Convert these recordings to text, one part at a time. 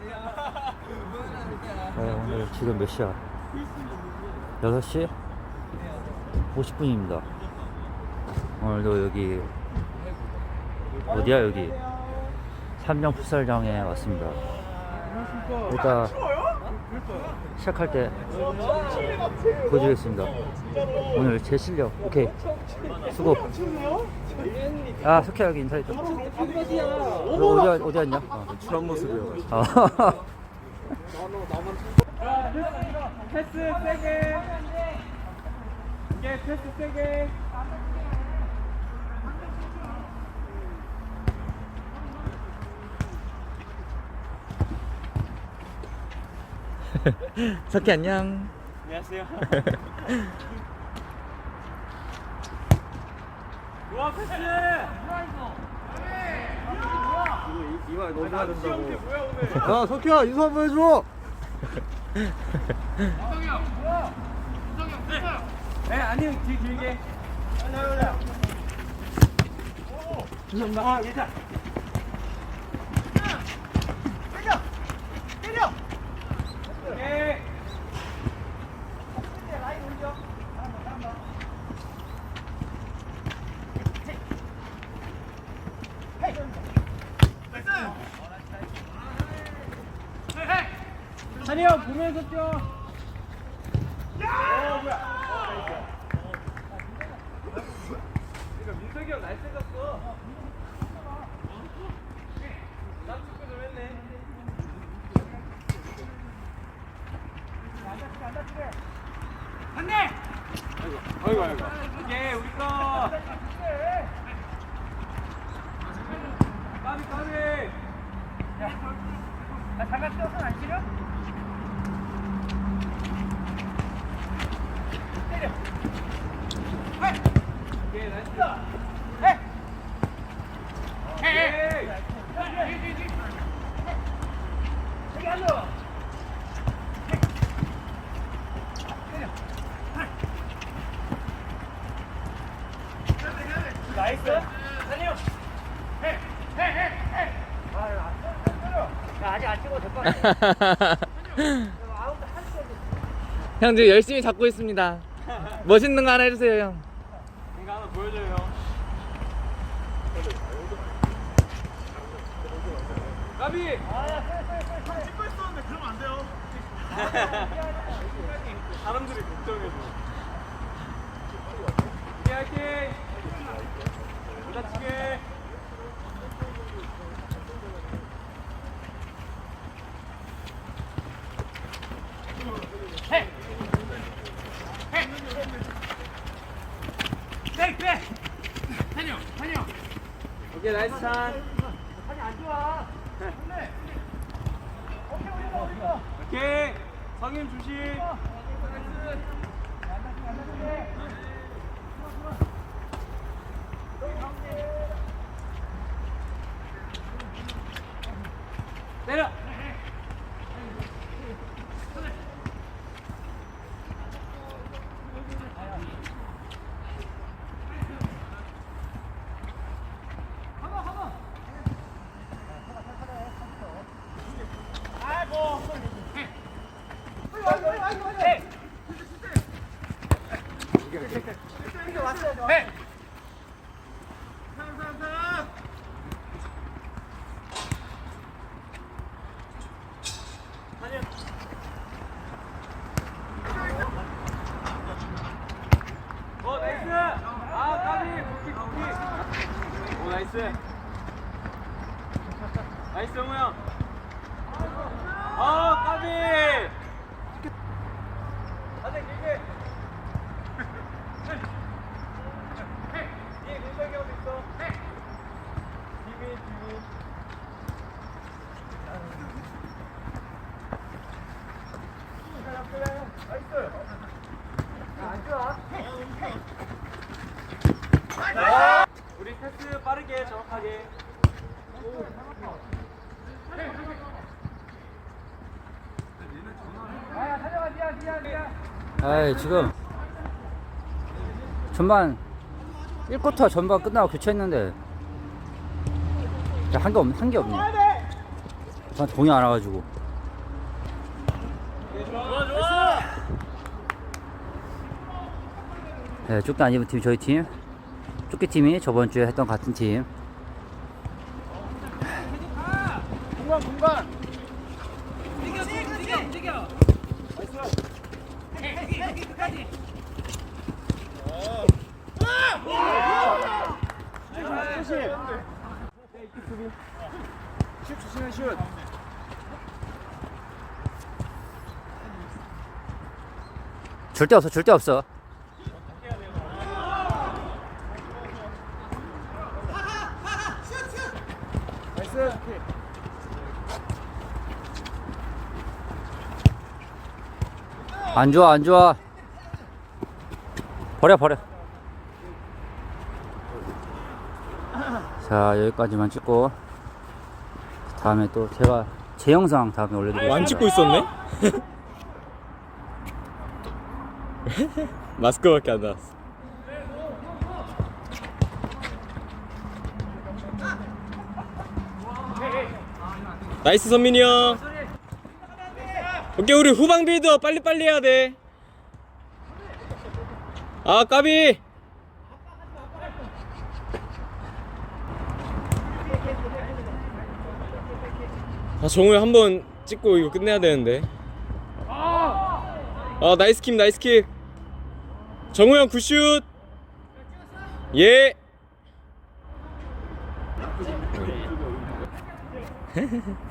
네, 오늘 지금 몇 시야? 6시 50분입니다. 오늘도 여기 어디야 여기 삼령 풋살장에 왔습니다. 일단 시작할 때 보여주겠습니다. 오늘 제 실력 오케이 수고. 아 여기 인사해줘. 너 어디 어디 왔냐? 어. 추한 모습이요. 아. 패스 세게 이게 패스 세게 석희 안녕. 안녕하세요. 좋아 패스 너무 된다고. 야, 석희야, 인사 한번 해줘! 네. 아니면 뒤 길게 아 괜찮아 오케이. 보면서 뛰어. 어 뭐야? 이거 민석이 형 날쌔졌어. 난 축구 좀 했네. 안돼. 아이고 아이고. 이게 우리 거. 까비 까비. 나 잠깐 뛰어서 안 싫어? 형 지금 열심히 잡고 있습니다. 멋있는 거 하나 해주세요 형. 이거 하나 보여줘요, 형. 까비! 찍고 있었는데 그러면 안 돼요. 사람들이. 오케이, 오케이. 못 다치게. 헤이! 헤이! 백, 백! 한영, 한영! 오케이, 나이스 찬. 오케이, 성임 주심. 때려. 헤이. 헤이. 어 나이스 아 까비 쿠키 쿠키 오 나이스 나이스 영우 형어 까비 안돼 길게 뒤에 민석이 형도 있어 비밀 비밀 나이스 안 좋아 우리 패스 빠르게 정확하게 아 지금 전반 1쿼터 전반 끝나고 교체했는데 한 게 없, 한게 없네. 난 돈이 안 와가지고. 네, 쫓기 안 입은 팀 저희 팀. 쫓기 팀이 저번 주에 했던 같은 팀. 공간 공간. 슛 주시면 슛. 절대 없어, 절대 없어. 안 좋아, 안 좋아. 버려, 버려. 자, 여기까지만 찍고. 다음에 또 제가 제 영상 다음에 올려드리겠습니다. 안 찍고 있었네? 마스크밖에 안 나왔어. 나이스 선민이 형. 오케이 우리 후방 빌더 빨리 빨리 해야 돼. 아 까비. 아 정우야 한번 찍고 이거 끝내야 되는데. 아 나이스 킥 나이스 킥. 정우 형 굿슛. 예.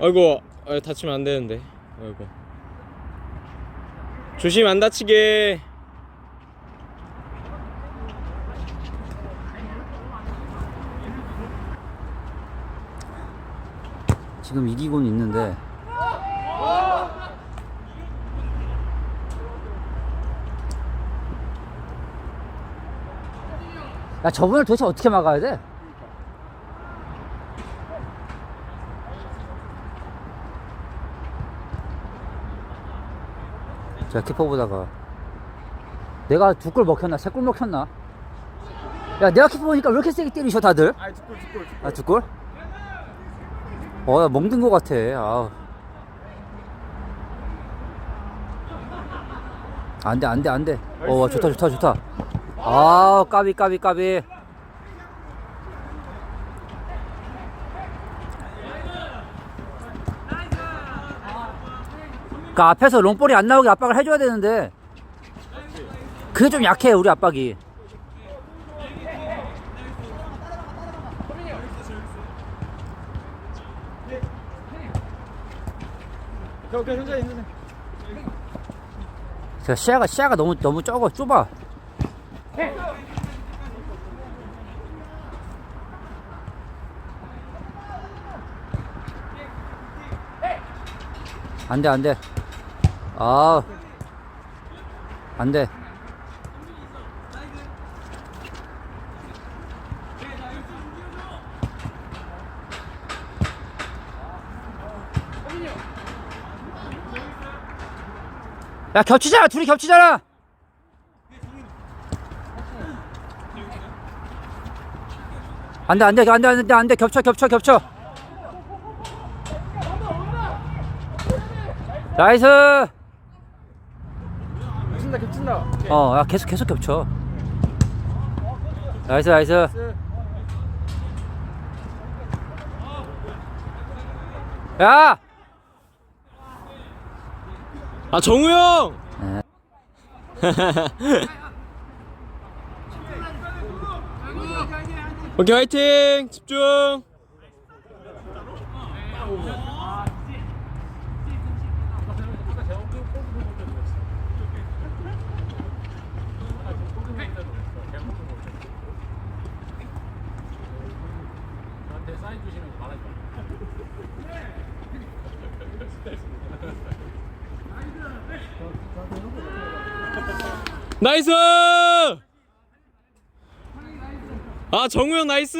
아이고 아, 다치면 안 되는데. 아이고. 조심 안 다치게. 지금 이기고는 있는데 야 저분을 도대체 어떻게 막아야 돼? 자 키퍼 보다가 내가 두 골 먹혔나 세 골 먹혔나 야 내가 키퍼 보니까 왜 이렇게 세게 때리셔 다들 아이 두골 두 골. 아, 두 골? 어, 나 멍든 것 같아. 아. 안 돼, 안 돼, 안 돼. 어, 와, 좋다, 좋다, 좋다. 아, 까비, 까비, 까비. 그 앞에서 롱볼이 안 나오게 압박을 해줘야 되는데. 그게 좀 약해, 우리 압박이. 제가 시야가 시야가 너무 너무 적어 좁아. 안돼 안돼. 아 안돼. 야 겹치잖아 둘이 겹치잖아. 안돼 안돼 안돼 안돼 안돼 겹쳐 겹쳐 겹쳐. 나이스. 겹친다 겹친다. 어, 야 계속 계속 겹쳐. 나이스 나이스. 야. 아 정우 형. 네. 오케이 화이팅 집중. 나이스! 아 정우영 나이스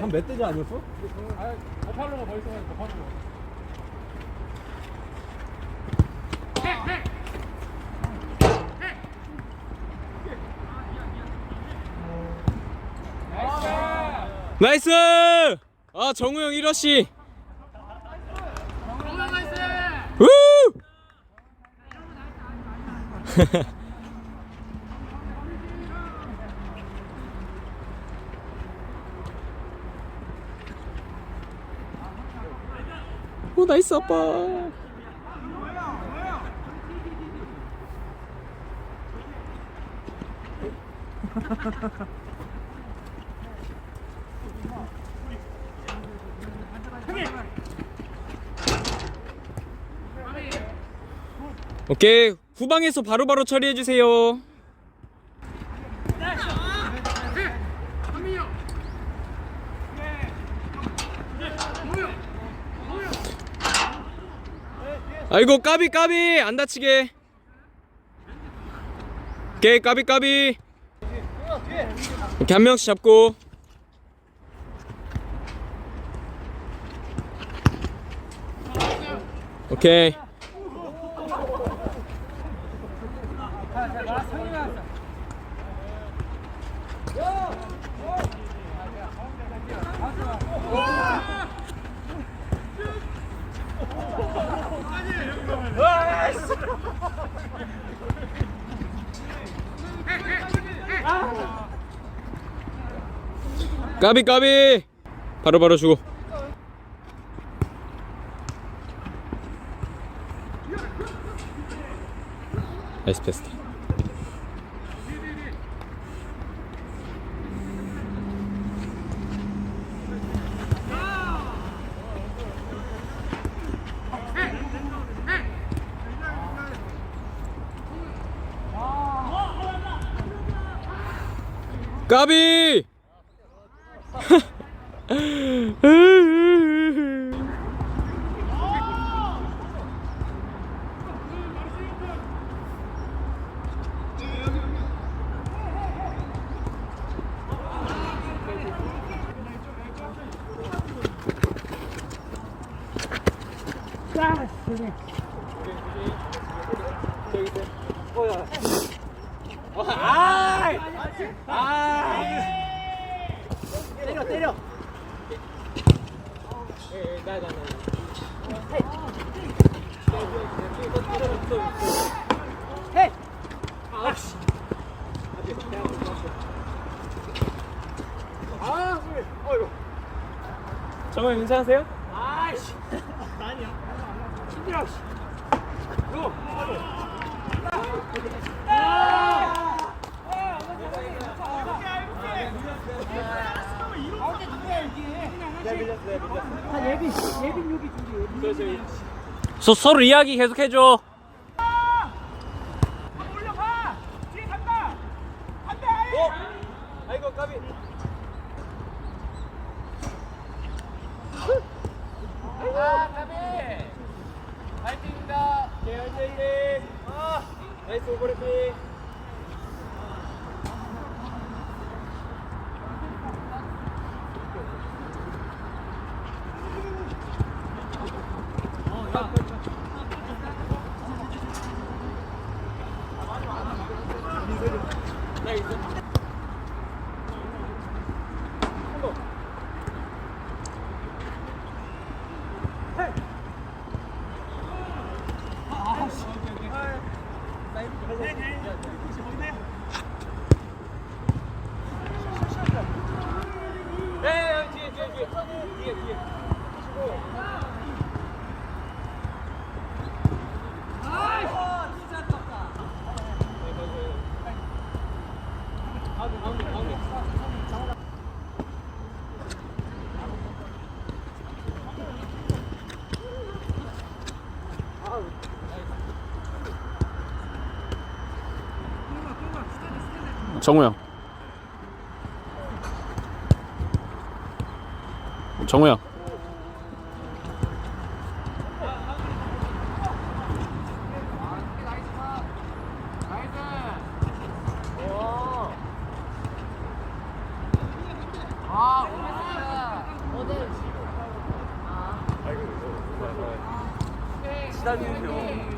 한몇 대지 아니었어? 버팔로가 멀쩡하니까 버팔로 나이스! 아 정우 형 1러시. 우! 오 나이스 아빠. 오케이 후방에서 바로바로 처리해 주세요. 아이고 까비 까비 안 다치게. 오케이 까비 까비. 이렇게 한 명씩 잡고. 오케이. 까비 까비. 바로 바로 주고. 나이스 패스트 까비 때려 때려 정말 괜찮으세요? 아이씨 아니야 힘들어 씨 이거 서, 서로 이야기 계속 해줘. 아 가비 아 나이스 오버래핑 네 뒤에 뒤에 뒤에 뒤에 뒤에 정우 형. 정우 형. 오케이 3분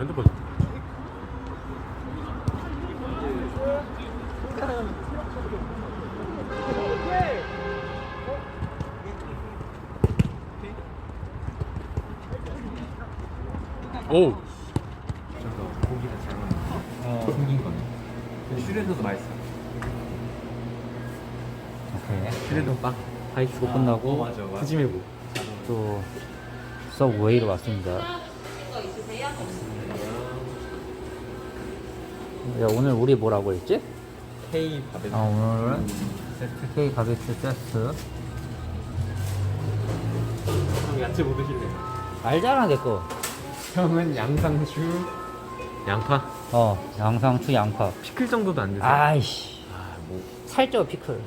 핸드폰. 오. 고기가 잘 맞네. 어. 생긴 거네. 슈레드도 맛있어. 오케이. 슈레드 빵. 하이 주고 끝나고 맞아. 푸짐해보. 또 서브웨이로 왔습니다. 야 오늘 우리 뭐라고 했지? K 밥에 아 오늘은 세트 K 바베큐 세트. 형 야채 뭐 드실래요? 알잖아 내 거. 형은 양상추 양파 어 양상추 양파. 피클 정도도 안 되세요? 아이씨 아뭐 살쪄 피클.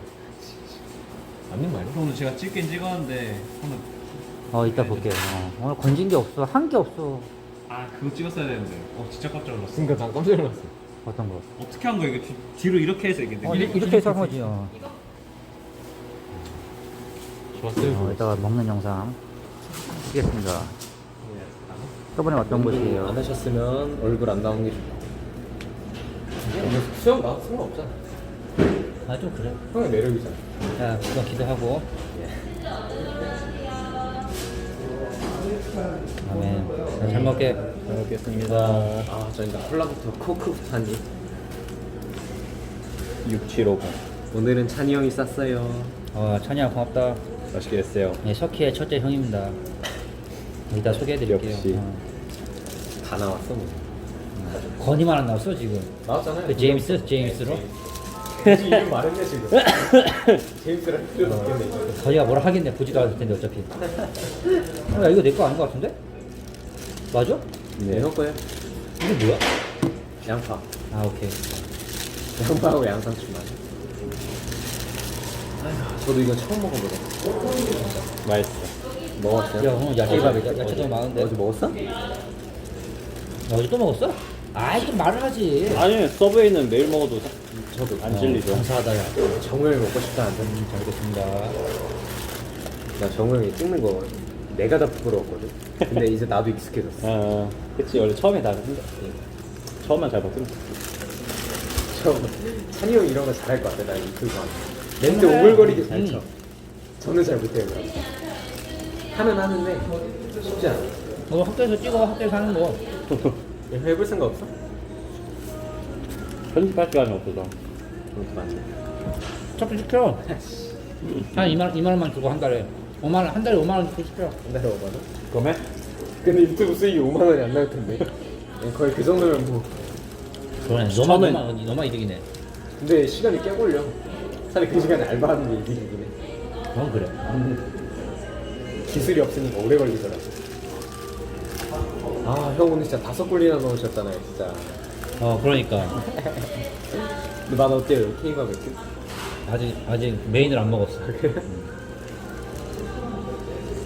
맞는 말이야? 오늘 제가 찍긴 찍었는데 오늘 어 이따 볼게. 어, 오늘 건진 게 없어 한 게 없어. 아 그거 찍었어야 되는데 어 진짜 깜짝 놀랐어 순간 난 깜짝 놀랐어. 어떤 거? 어떻게 한 거야 이게 뒤, 뒤로 이렇게 해서 이게 어, 이- 이렇게 해서 한 거지. 어. 좋았어요. 어, 이따가 먹는 영상 찍겠습니다. 저번에 왔던 곳이에요. 안 하셨으면 얼굴 안 나오는 게 좋고. 오늘 수영 나와도 상관없잖아. 아 좀 그래. 형의 매력이잖아. 자, 그거 기도하고. 아멘. 자, 잘 먹게. 잘 먹겠습니다. 아, 저 일단 콜라부터 코크부터 한 입. 6750 오늘은 찬이 형이 쌌어요. 어, 찬이야 고맙다. 맛있게 됐어요 네, 석희의 첫째 형입니다. 이따 소개해드릴게요. 역시. 어. 다 나왔어, 뭐. 건이만 안 나왔어 지금. 나왔잖아요. 그 제임스, 제임스로. 굳이 이름 말했네, 지금. 제임스랑 필요도 없겠네. 건이가 뭐라 하겠네. 보지도 않을 텐데 어차피. 어, 야 이거 내 거 아닌 것 같은데? 맞아? 네, 형 거예요. 이게 뭐야? 양파. 아 오케이. 양파하고 양상추 맛. 아휴, 저도 이거 처음 먹어보네. 맛있어 먹었어요? 야 오늘 야채 케이팝 야- 야채 너무 많은데. 어제 먹었어? 어제 또 먹었어? 아 이거 말을 하지. 아니 서브웨이는 매일 먹어도 저도. 안 질리죠 감사하다 야. 정우영이 먹고 싶다, 안 돼? 잘 먹겠습니다. 나 정우영이 찍는 거 내가 다 부끄러웠거든. 근데 이제 나도 익숙해졌어. 아 그치 원래 처음에 다 한다 처음만 잘 먹으면 저 찬이 형이 이런 거 잘할 것 같아. 나 유튜브 하면. 멘트 오글거리게 잘 쳐. 음. 저는 잘 못해요. 그럼. 하면 하는데 쉽지 않아. 너 학교에서 찍어 학교에서 하는 거. 해볼 생각 없어? 편집할 시간이 없어서 그것도 맞아. 자꾸 시켜. 한 2만 원, 2만 원만 주고 한 달에. 5만 원, 한 달에 5만 원 주고 시켜. 한 달에 5만 원? 그러면 근데 유튜브 수익이 5만 원이 안 나올 텐데. 거의 그 정도면 뭐. 그러네. 너만 너만 너만 이득이네. 근데 시간이 꽤 걸려. 차라리 그 시간에 알바하는 게 이득이긴 해. 어 그래. 기술이 없으니까 오래 걸리더라. 아, 형 오늘 진짜 다섯 골이나 넣으셨잖아요, 진짜. 어 그러니까 근데 맛 어때요, 케이팝 맥주? 아직 아직 메인을 안 먹었어.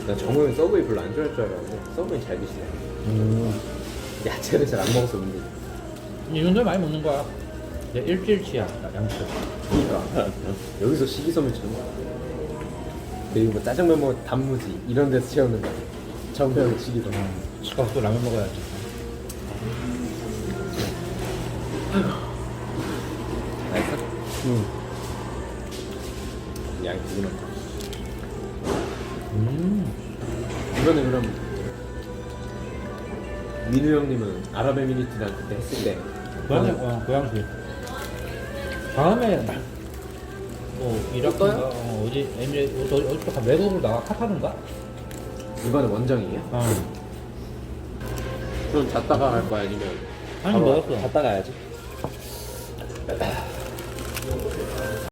나 정우영 서브웨이 별로 안 좋아할 줄 알았는데 서브웨이 잘 드시네. 음. 야채를 잘 안 먹어서 문제. 이 정도 많이 먹는 거야. 이제 일주일치야 양치. 그러니까 여기서 식이섬유처럼. 그리고 뭐 짜장면 뭐 단무지 이런 데서 채우는 거. 정우영 식이섬유. 집 가서 또 라면 먹어야지. 맛있어? 응. 양이 되게 많다. 음. 이번에 그럼 민우 형님은 아랍에미리트랑 그때 했을 때 고양이 어 고양시. 다음에 뭐 이라크인가 어, 어디 에미레 어디 어디 가 외국으로 나가 카타르인가? 이번에 원정이에요? 어. 그럼 잤다가 갈 거야 아니면 아니 먹었어. 갔다 가야지